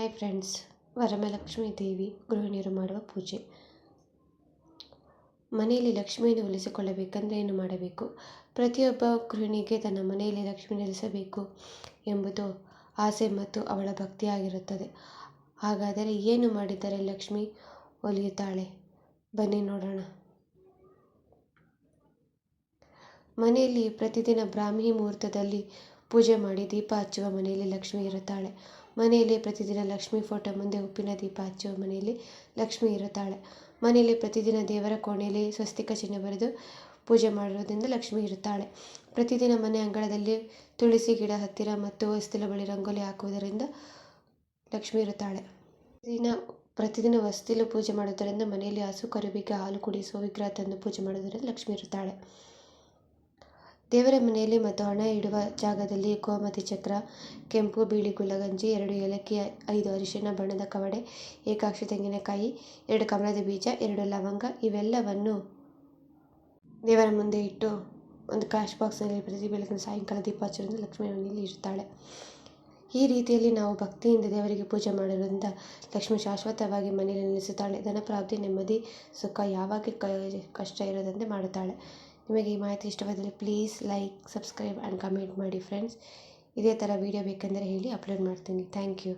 Hi friends Varamahalakshmi ದೇವಿ ಗೃಹಿಣಿಯರು ಮಾಡುವ ಪೂಜೆ. ಮನೆಯಲ್ಲಿ ಲಕ್ಷ್ಮಿಯನ್ನು ಉಳಿಸಿಕೊಳ್ಳಬೇಕಂದ್ರೆ ಏನು ಮಾಡಬೇಕು? ಪ್ರತಿಯೊಬ್ಬ ಗೃಹಿಣಿಗೆ ತನ್ನ ಮನೆಯಲ್ಲಿ ಲಕ್ಷ್ಮಿ ನೆಲೆಸಬೇಕು ಎಂಬುದು ಆಸೆ ಮತ್ತು ಅವಳ ಭಕ್ತಿಯಾಗಿರುತ್ತದೆ. ಹಾಗಾದರೆ ಏನು ಮಾಡಿದರೆ ಲಕ್ಷ್ಮಿ ಒಲಿಯುತ್ತಾಳೆ? ಬನ್ನಿ ನೋಡೋಣ. ಮನೆಯಲ್ಲಿ ಪ್ರತಿದಿನ ಬ್ರಾಹ್ಮಿ ಮುಹೂರ್ತದಲ್ಲಿ ಪೂಜೆ ಮಾಡಿ ದೀಪ ಹಚ್ಚುವ ಮನೆಯಲ್ಲಿ ಲಕ್ಷ್ಮಿ ಇರುತ್ತಾಳೆ. ಮನೆಯಲ್ಲಿ ಪ್ರತಿದಿನ ಲಕ್ಷ್ಮಿ ಫೋಟೋ ಮುಂದೆ ಉಪ್ಪಿನ ದೀಪ ಹಚ್ಚುವ ಮನೆಯಲ್ಲಿ ಲಕ್ಷ್ಮಿ ಇರುತ್ತಾಳೆ. ಮನೆಯಲ್ಲಿ ಪ್ರತಿದಿನ ದೇವರ ಕೋಣೆಯಲ್ಲಿ ಸ್ವಸ್ತಿಕ ಚಿಹ್ನೆ ಬರೆದು ಪೂಜೆ ಮಾಡಿರೋದ್ರಿಂದ ಲಕ್ಷ್ಮಿ ಇರುತ್ತಾಳೆ. ಪ್ರತಿದಿನ ಮನೆ ಅಂಗಳದಲ್ಲಿ ತುಳಸಿ ಗಿಡ ಹತ್ತಿರ ಮತ್ತು ವಸ್ತಿಲ ಬಳಿ ರಂಗೋಲಿ ಹಾಕುವುದರಿಂದ ಲಕ್ಷ್ಮಿ ಇರುತ್ತಾಳೆ. ದಿನ ಪ್ರತಿದಿನ ಹೊಸ್ತಿಲು ಪೂಜೆ ಮಾಡುವುದರಿಂದ ಮನೆಯಲ್ಲಿ ಹಸು ಕರುವಿಗೆ ಹಾಲು ಕುಡಿಸುವ ವಿಗ್ರಹ ತಂದು ಪೂಜೆ ಮಾಡುವುದರಿಂದ ಲಕ್ಷ್ಮಿ ಇರುತ್ತಾಳೆ. ದೇವರ ಮನೆಯಲ್ಲಿ ಮತ್ತು ಹಣ ಇಡುವ ಜಾಗದಲ್ಲಿ ಗೋಮತಿ ಚಕ್ರ, ಕೆಂಪು ಬಿಳಿ ಗುಲಗಂಜಿ ಎರಡು ಏಲಕ್ಕಿ ಐದು ಅರಿಶಿನ, ಬಣ್ಣದ ಕವಡೆ, ಏಕಾಕ್ಷಿ ತೆಂಗಿನಕಾಯಿ, ಎರಡು ಕಮಲದ ಬೀಜ, ಎರಡು ಲವಂಗ, ಇವೆಲ್ಲವನ್ನು ದೇವರ ಮುಂದೆ ಇಟ್ಟು ಒಂದು ಕ್ಯಾಶ್ ಬಾಕ್ಸ್ನಲ್ಲಿ ಪ್ರತಿ ಬೆಳಗಿನ ಸಾಯಂಕಾಲ ದೀಪ ಹಚ್ಚೋದ್ರಿಂದ ಲಕ್ಷ್ಮೀ ಮನೆಯಲ್ಲಿ ಇರುತ್ತಾಳೆ ಈ ರೀತಿಯಲ್ಲಿ ನಾವು ಭಕ್ತಿಯಿಂದ ದೇವರಿಗೆ ಪೂಜೆ ಮಾಡೋದ್ರಿಂದ ಲಕ್ಷ್ಮಿ ಶಾಶ್ವತವಾಗಿ ಮನೆಯಲ್ಲಿ ನೆಲೆಸುತ್ತಾಳೆ. ಧನಪ್ರಾಪ್ತಿ ನೆಮ್ಮದಿ, ಸುಖ ಯಾವಾಗ ಕಷ್ಟ ಇರದಂತೆ ಮಾಡುತ್ತಾಳೆ. ನಿಮಗೆ ಈ ಮಾಹಿತಿ ಇಷ್ಟವಾದಲ್ಲಿ please like, subscribe and comment ಮಾಡಿ ಫ್ರೆಂಡ್ಸ್. ಇದೇ ಥರ ವೀಡಿಯೋ ಬೇಕೆಂದರೆ ಹೇಳಿ ಅಪ್ಲೋಡ್ ಮಾಡ್ತೀನಿ. Thank you.